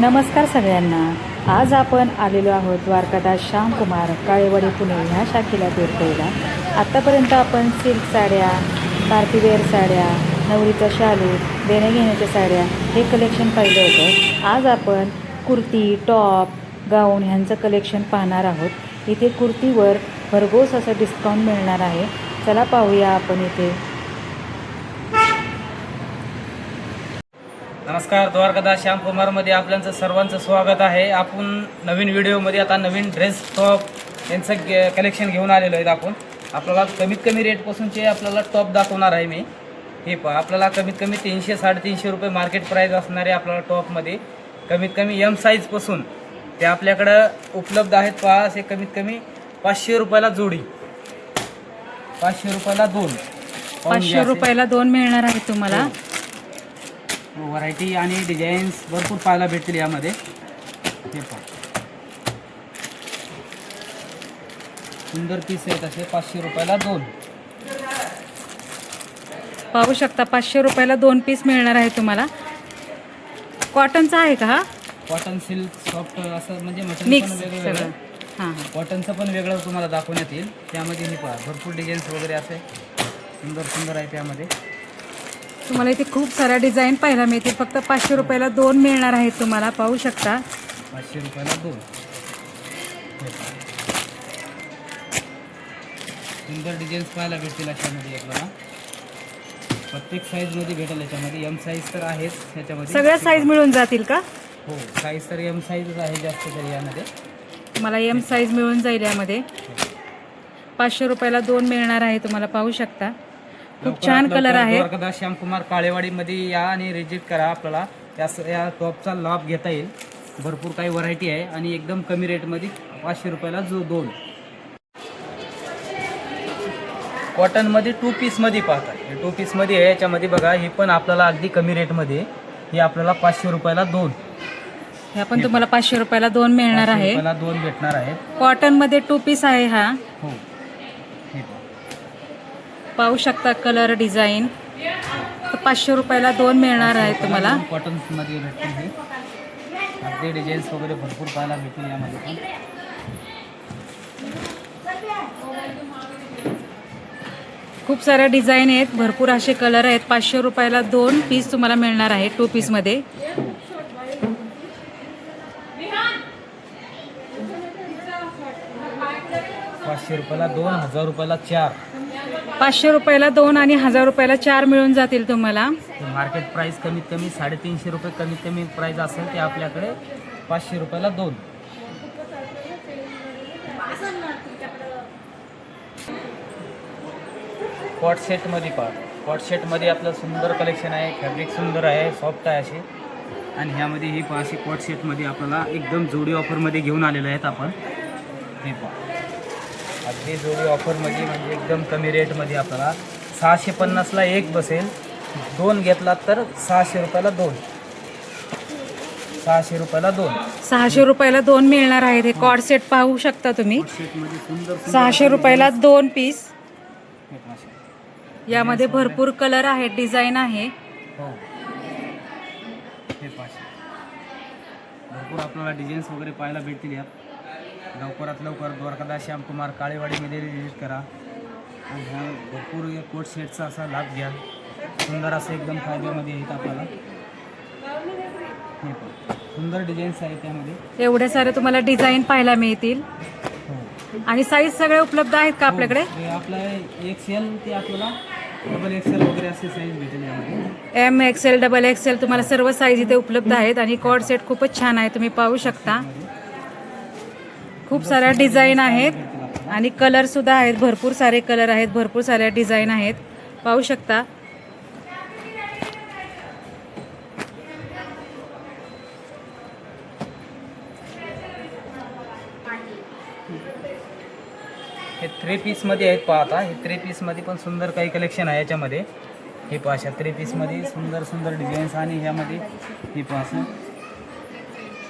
नमस्कार सगळ्यांना. आज आपण आलेलो आहोत द्वारकादास श्यामकुमार काळेवाडी पुणे ह्या शाखेला भेट द्यायला. आत्तापर्यंत आपण सिल्क साड्या पार्टीवेअर साड्या नवरीचा शालू देण्याघेण्याच्या साड्या हे कलेक्शन पाहिलं होतं. आज आपण कुर्ती टॉप गाऊन ह्यांचं कलेक्शन पाहणार आहोत. इथे कुर्तीवर भरघोस असं डिस्काउंट मिळणार आहे. चला पाहूया आपण इथे नमस्कार द्वारकादास श्यामकुमारमध्ये आपल्याचं सर्वांचं स्वागत आहे. आपण नवीन व्हिडिओमध्ये आता नवीन ड्रेस टॉप यांचं गे कलेक्शन घेऊन आलेलो आहेत आपण. आपल्याला कमीत कमी रेटपासूनचे आपल्याला टॉप दाखवणार आहे मी. हे पहा आपल्याला कमीत कमी तीनशे साडेतीनशे रुपये मार्केट प्राईस असणारे आपल्याला टॉपमध्ये कमीत कमी एम साईजपासून ते आपल्याकडं उपलब्ध आहेत पहा असे कमीत कमी पाचशे रुपयाला जोडी. पाचशे रुपयाला दोन. पाचशे. रुपयाला दोन मिळणार आहेत तुम्हाला. व्हरायटी आणि डिझाईन्स भरपूर पाहायला भेटतील यामध्ये. हे पहा. सुंदर पीस आहेत असे पाचशे रुपयाला दोन. पाहू शकता पाचशे रुपयाला दोन पीस मिळणार आहे तुम्हाला. कॉटनचा आहे का हा? कॉटन सिल्क सॉफ्ट असं म्हणजे मटेरियल मिक्स पण वेगळं सगळं. वेगळं हां. हां कॉटनचं पण वेगळं तुम्हाला दाखवण्यात येईल. त्यामध्ये हे पहा भरपूर डिझाईन्स वगैरे असे. सुंदर सुंदर आहे त्यामध्ये तुम्हाला इथे खूप साऱ्या डिझाईन पाहायला मिळतील. फक्त पाचशे रुपयाला दोन मिळणार आहेत तुम्हाला पाहू शकता. पाचशे रुपयाला दोन. सुंदर डिझाईन्स पाहायला भेटतील अशामध्ये आपल्याला प्रत्येक साईजमध्ये भेटेल याच्यामध्ये. एम साईज तर आहेच ह्याच्यामध्ये सगळ्या साईज मिळून जातील का? हो साईज तर एम साईजच आहे जास्त तरी यामध्ये. तुम्हाला एम साईज मिळून जाईल यामध्ये. पाचशे रुपयाला दोन मिळणार आहे तुम्हाला पाहू शकता. खूप छान कलर आहे. श्यामकुमार काळेवाडीमध्ये या आणि रिजिट करा आपल्याला. या टॉपचा लाभ घेता येईल. भरपूर काही व्हरायटी आहे आणि एकदम कमी रेटमध्ये पाचशे रुपयाला जो दोन. कॉटनमध्ये टू पीसमध्ये पाहता. हे टू पीसमध्ये आहे. याच्यामध्ये बघा ही पण आपल्याला अगदी कमी रेटमध्ये आहे. ही आपल्याला पाचशे रुपयाला दोन. ह्या पण तुम्हाला पाचशे रुपयाला दोन मिळणार आहे. दोन भेटणार आहेत कॉटनमध्ये टू पीस आहे हा. हो. पाहू शकता कलर डिझाईन. पाचशे रुपयाला दोन मिळणार आहे तुम्हाला. कॉटन्समध्ये भेटतील हे. डिझाईन्स वगैरे भरपूर पाहायला भेटतील यामध्ये पण. खूप साऱ्या डिझाईन आहेत. भरपूर असे कलर आहेत. पाचशे रुपयाला दोन पीस तुम्हाला मिळणार आहे टू पीसमध्ये पाचशे रुपयाला दोन हजार रुपयाला चार. पाचशे रुपयाला दोन आणि हजार रुपयाला चार मिळून जातील तुम्हाला. मार्केट प्राइस कमीत कमी साडेतीनशे रुपये कमीत कमी प्राइस असेल ते आपल्याकडे पाचशे रुपयाला दोन. कॉट सेटमध्ये पहा. कॉट सेटमध्ये आपलं सुंदर कलेक्शन आहे फॅब्रिक सुंदर आहे सॉफ्ट आहे असे आणि ह्यामध्ये ही पहा अशी कॉट सेटमध्ये आपल्याला एकदम जोडी ऑफरमध्ये घेऊन आलेले आहेत आपण. हे पहा. अगदी जोडी ऑफरमध्ये म्हणजे एकदम कमी रेटमध्ये आपल्याला सहाशे पन्नासला एक बसेल. दोन घेतलात तर सहाशे रुपयाला दोन. सहाशे रुपयाला दोन. सहाशे रुपयाला दोन मिळणार आहेत. हे कॉड सेट पाहू शकता तुम्ही. सेटमध्ये सुंदर सुंदर सहाशे रुपयाला दोन पीस. यामध्ये भरपूर कलर आहेत डिझाईन आहे. हो. हे पाचशे. भरपूर आपल्याला डिझाईन्स वगैरे पाहायला भेटतील यात. लवकरात लवकर द्वारकादास श्यामकुमार काळेवाडीमध्ये व्हिजिट करा. आणि ह्या भरपूर या कोट सेटचा असा लाभ घ्या. सुंदर असं एकदम फायद्यामध्ये आहेत आपल्याला. हे सुंदर डिझाईन्स आहेत त्यामध्ये. एवढ्या साऱ्या तुम्हाला डिझाईन पाहायला मिळतील. हो. आणि साईज सगळे उपलब्ध आहेत का आपल्याकडे? हे आपलं एक्सेल ते आपल्याला डबल एक्सेल वगैरे असे साईज भेटेल यामध्ये. एम एक्सेल डबल एक्सेल तुम्हाला सर्व साईज इथे उपलब्ध आहेत. आणि कॉड सेट खूपच छान आहे. तुम्ही पाहू शकता. खूप साऱ्या डिझाईन आहेत आणि कलर सुद्धा आहेत. भरपूर सारे कलर आहेत. भरपूर साऱ्या डिझाईन आहेत. पाहू शकता. हे थ्री पीसमध्ये आहेत पहा आता. हे थ्री पीसमध्ये पण सुंदर काही कलेक्शन आहे याच्यामध्ये. हे पहा अशा थ्री पीसमध्ये सुंदर सुंदर डिझाईन्स आणि ह्यामध्ये हे पहा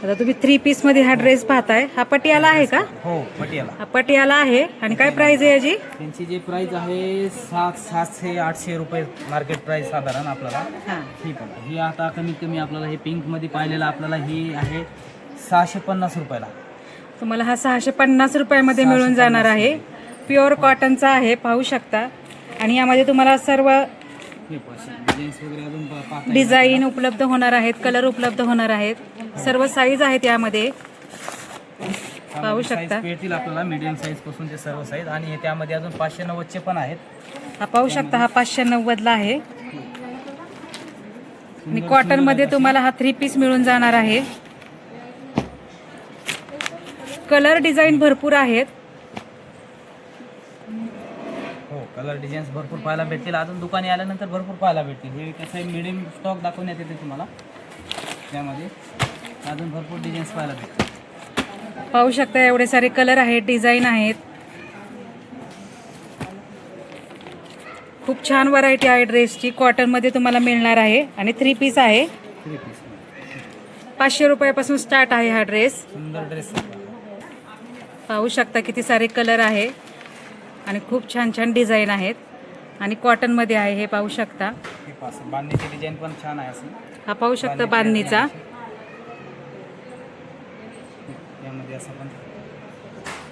आता तुम्ही थ्री पीसमध्ये हा ड्रेस पाहताय. हा पटियाला आहे का? हो पटियाला. हा पटियाला आहे. आणि काय प्राइस आहे याची? त्यांची जी प्राइस आहे सात सातशे आठशे रुपये मार्केट प्राइस साधारण आपल्याला. हा. ही पण. ही आता कमीत कमी आपल्याला हे पिंकमध्ये पाहिलेलं आपल्याला ही आहे सहाशे पन्नास रुपयाला. तुम्हाला हा सहाशे पन्नास रुपयामध्ये मिळून जाणार आहे. प्युअर कॉटनचा आहे पाहू शकता. आणि यामध्ये तुम्हाला सर्व डिझाईन उपलब्ध होणार आहेत कलर उपलब्ध होणार आहेत. सर्व साईज आहेत यामध्ये. पाहू शकता. भेटतील आपल्याला मीडियम साईजपासून ते सर्व साईज आणि त्यामध्ये अजून पाचशे नव्वदचे पण आहेत. हा पाहू शकता हा पाचशे नव्वदला आहे. आणि कॉटनमध्ये तुम्हाला हा थ्री पीस मिळून जाणार आहे. कलर डिझाईन भरपूर आहेत. कलर डिझाईन्स भरपूर पाहायला भेटतील. अजून दुकानी आल्यानंतर भरपूर पाहायला भेटतील. हे कसं मिडियम स्टॉक दाखवण्यात येते तुम्हाला. त्यामध्ये अजून भरपूर डिझाईन्स पाहायला भेटतील. पाहू शकता एवढे सारे कलर आहेत डिझाईन आहेत. खूप छान व्हरायटी आहे ड्रेसची कॉटनमध्ये तुम्हाला मिळणार आहे. आणि थ्री पीस आहे. थ्री पीस पाचशे रुपयापासून स्टार्ट आहे हा ड्रेस सुंदर ड्रेस पाहू शकता किती सारे कलर आहे. आणि खूप छान छान डिझाईन आहेत. आणि कॉटनमध्ये आहे हे पाहू शकता. हे बांधणीची डिझाईन पण छान आहे हा पाहू शकता बांधणीचा यामध्ये असं पण.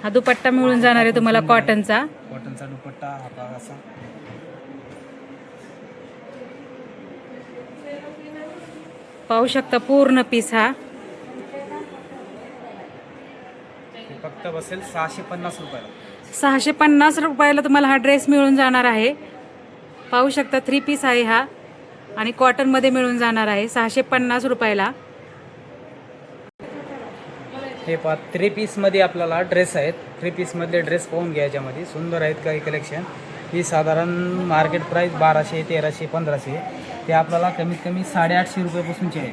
हा दुपट्टा मिळून जाणार आहे तुम्हाला कॉटनचा कॉटनचा दुपट्टा हा भाग असा. पाहू शकता पूर्ण पीस हा. हे फक्त बसेल सहाशे पन्नास रुपयाला. सहाशे पन्नास रुपयाला तुम्हाला हा ड्रेस मिळून जाणार आहे. पाहू शकता थ्री पीस आहे हा. आणि कॉटनमध्ये मिळून जाणार आहे सहाशे पन्नास रुपयाला. हे पहा थ्री पीसमध्ये आपल्याला ड्रेस आहेत. थ्री पीसमधले ड्रेस पाहून घ्या याच्यामध्ये. सुंदर आहेत काही कलेक्शन ही साधारण मार्केट प्राईस बाराशे तेराशे पंधराशे. ते आपल्याला कमीत कमी साडेआठशे रुपयापासूनचे आहे.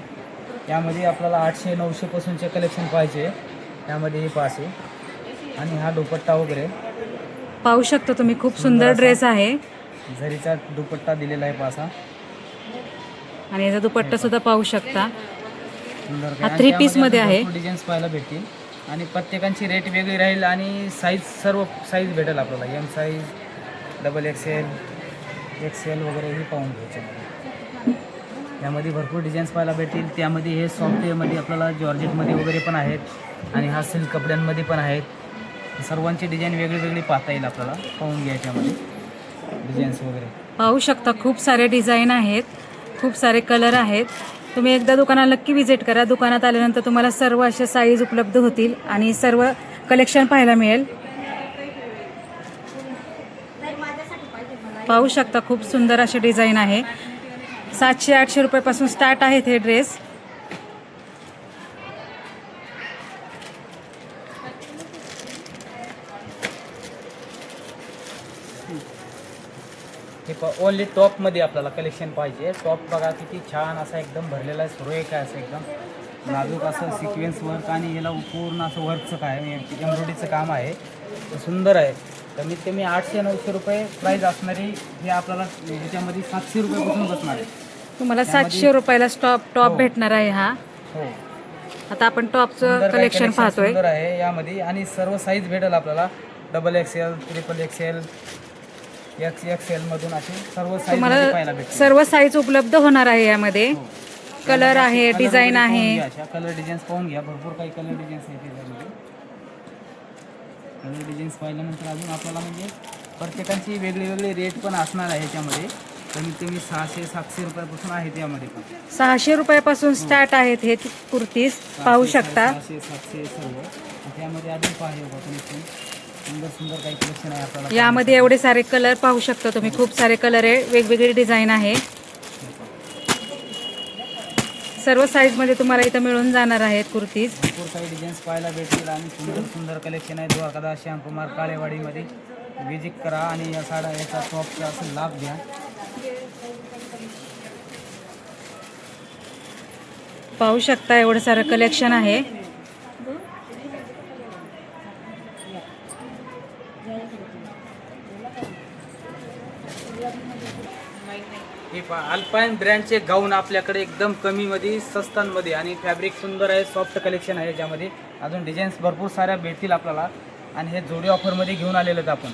यामध्ये आपल्याला आठशे नऊशेपासूनचे कलेक्शन पाहिजे. त्यामध्ये हे पासे आणि हा दुपट्टा वगैरे. पाहू शकता तुम्ही खूप सुंदर ड्रेस आहे. झरीचा दुपट्टा दिलेला आहे पासा. आणि याचा दुपट्टा सुद्धा पाहू. शकता. सुंदर हा three piece मध्ये आहे. डिझाईन्स पाहायला भेटतील. आणि प्रत्येकांची रेट वेगळी राहील आणि साईज सर्व साईज भेटेल आपल्याला. M size double XL XL वगैरे हे पाहून घ्यायचे यामध्ये भरपूर डिझाईन्स पाहायला भेटतील. त्यामध्ये हे सॉफ्टवेअरमध्ये आपल्याला जॉर्जेटमध्ये वगैरे पण आहेत. आणि हा सिल्क कपड्यांमध्ये पण आहेत. सर्वांची डिझाईन वेगळी वेगळी पाहता येईल आपल्याला. पाहून घ्या याच्यामध्ये. डिझाईन्स वगैरे. पाहू शकता खूप सारे डिझाईन आहेत. खूप सारे कलर आहेत. तुम्ही एकदा दुकानाला नक्की विजिट करा. दुकानात आल्यानंतर तुम्हाला सर्व अशा साईज उपलब्ध होतील आणि सर्व कलेक्शन पाहायला मिळेल. पाहू शकता खूप सुंदर असे डिझाईन आहे. सातशे आठशे रुपयापासून स्टार्ट आहेत हे ड्रेस ओनली टॉपमध्ये आपल्याला कलेक्शन पाहिजे. टॉप बघा किती छान असा एकदम भरलेला आहे सुरेख आहे असं एकदम. नाजूक असं सिक्वेन्स वर्क आणि याला पूर्ण असं वर्कचं काय एम्ब्रॉयडरीचं काम आहे. ते सुंदर आहे. कमीत कमी आठशे नऊशे रुपये प्राईज असणारी हे आपल्याला ह्याच्यामध्ये सातशे रुपयापासून बसणार आहे. तुम्हाला सातशे रुपयाला स्टॉप टॉप हो. भेटणार आहे हा. हो. आता आपण टॉपचं कलेक्शन पाहतोय. सुंदर आहे यामध्ये. आणि सर्व साईज भेटेल आपल्याला. Double XL triple XL X XL मधून असे सर्व पाहायला तुम्हाला भेटतील. सर्व साईज उपलब्ध होणार आहे यामध्ये. कलर आहे कलर डिझाईन वगैरे पाहून आहे. घ्या, अशा. कलर डिझाईन्स पाहून घ्या. भरपूर काही कलर डिझाईन्स आहेत त्याच्यामध्ये कलर डिझाईन्स पाहिल्यानंतर अजून आपल्याला म्हणजे प्रत्येकाची वेगळी वेगळी रेट पण असणार आहे याच्यामध्ये. कमीत कमी सहाशे सातशे रुपयापासून आहेत यामध्ये पण. सहाशे रुपयापासून स्टार्ट आहेत हे कुर्तीस. पाहू शकता. सहाशे सातशे सर्व. त्यामध्ये अजून पाहिजे सुंदर सुंदर काही कलेक्शन आहे आपल्याला यामध्ये एवढे सारे कलर पाहू शकता तुम्ही. खूप सारे कलर आहे. वेगवेगळी डिझाईन आहे. सर्व साईजमध्ये तुम्हाला इथं मिळून जाणार आहेत कुर्तीज. भरपूर काही डिझाईन्स पाहायला भेटतील आणि सुंदर सुंदर कलेक्शन आहे. द्वारकादास श्यामकुमार काळेवाडीमध्ये. विजिट करा आणि या साड्या याचा टॉपचा असं लाभ घ्या. पाहू शकता एवढं सारं कलेक्शन आहे. हे पहा अल्पाईन ब्रँडचे गाऊन आपल्याकडे एकदम कमीमध्ये स्वस्तांमध्ये आणि फॅब्रिक सुंदर आहे सॉफ्ट कलेक्शन आहे याच्यामध्ये. अजून डिझाईन्स भरपूर साऱ्या भेटतील आपल्याला. आणि हे जोडी ऑफरमध्ये घेऊन आलेले आहेत आपण.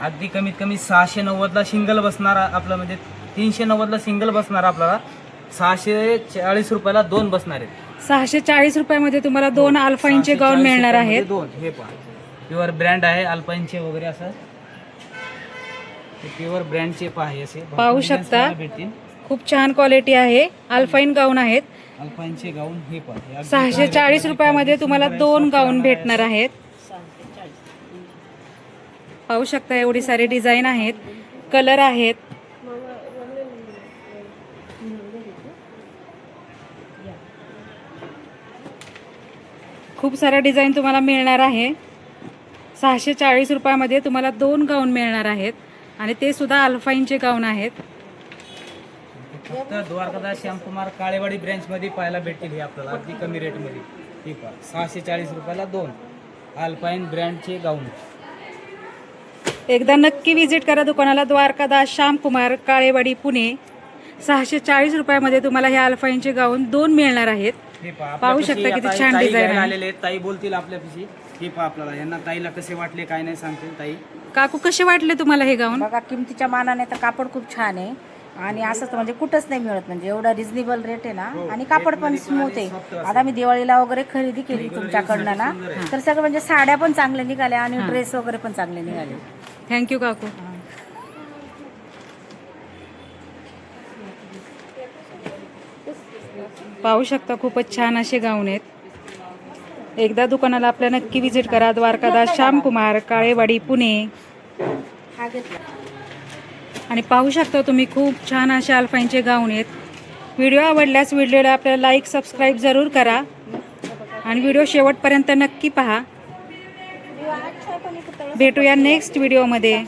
अगदी कमीत कमी सहाशे नव्वदला सिंगल बसणार आपलं म्हणजे तीनशे नव्वदला सिंगल बसणार आपल्याला. सहाशे चाळीस रुपयाला दोन बसणार आहेत. सहाशे चाळीस रुपयामध्ये तुम्हाला दोन अल्फाईनचे गाऊन 640 मिळणार आहेत. दोन. हे पहा प्युअर ब्रँड आहे अल्पाईनचे वगैरे असं. प्युअर ब्रँडचे पहा हे असे. पाहू शकता. भेटतील. खूप छान क्वालिटी आहे. अल्फाईन गाऊन आहेत. अल्पाईनचे गाऊन हे अगदी सहाशे चाळीस रुपयामध्ये तुम्हाला दोन गाऊन भेटणार आहेत. पाहू शकता एवढी सारी डिझाईन आहेत. कलर आहेत. खूप साऱ्या डिझाईन तुम्हाला मिळणार आहे. सहाशे चाळीस रुपयामध्ये तुम्हाला दोन गाऊन मिळणार आहेत. आणि ते सुद्धा अल्फाईनचे गाऊन आहेत? फक्त द्वारकादास श्यामकुमार काळेवाडी ब्रँच मध्ये पाहायला भेटतील हे आपल्याला अगदी कमी रेटमध्ये पहा सहाशे चाळीस रुपयाला दोन. अल्पाईन ब्रँडचे गाऊन. एकदा नक्की विजिट करा दुकानाला द्वारकादास श्यामकुमार काळेवाडी पुणे. सहाशे चाळीस रुपयामध्ये तुम्हाला हे अल्फाईनचे गाऊन दोन मिळणार आहेत. हे पहा पाहू आपल्यापाशी शकता किती आता छान ताई design घ्यायला आहे. आलेले आहेत. ताई बोलतील आपल्यापाशी. हे पहा आपल्याला. यांना ताईला कसे वाटले काय नाही सांगतील ताई. काकू कसे वाटले तुम्हाला हे गाऊन? बघा किमतीच्या मानाने तर कापड खूप छान आहे. आणि असंच म्हणजे कुठंच नाही मिळत. म्हणजे एवढा रिझनेबल रेट आहे ना. आणि कापड पण स्मूथ आहे. आता मी दिवाळीला वगैरे खरेदी केली तुमच्याकडनं ना. तर सगळं म्हणजे साड्या पण चांगल्या निघाल्या आणि ड्रेस वगैरे पण चांगले निघाले. थँक्यू काकू. पाहू शकता खूपच छान असे गाऊन आहेत. एकदा दुकानाला आपल्या नक्की विजिट करा. द्वारकादास श्यामकुमार काळेवाडी पुणे. हा घेतला आणि पाहू शकता तुम्ही खूप छान असे अल्फाईनचे गाऊन आहेत. व्हिडिओ आवडल्यास व्हिडिओला आपल्याला लाईक सबस्क्राईब जरूर करा. आणि व्हिडिओ शेवटपर्यंत नक्की पहा. भेटूया नेक्स्ट व्हिडिओमध्ये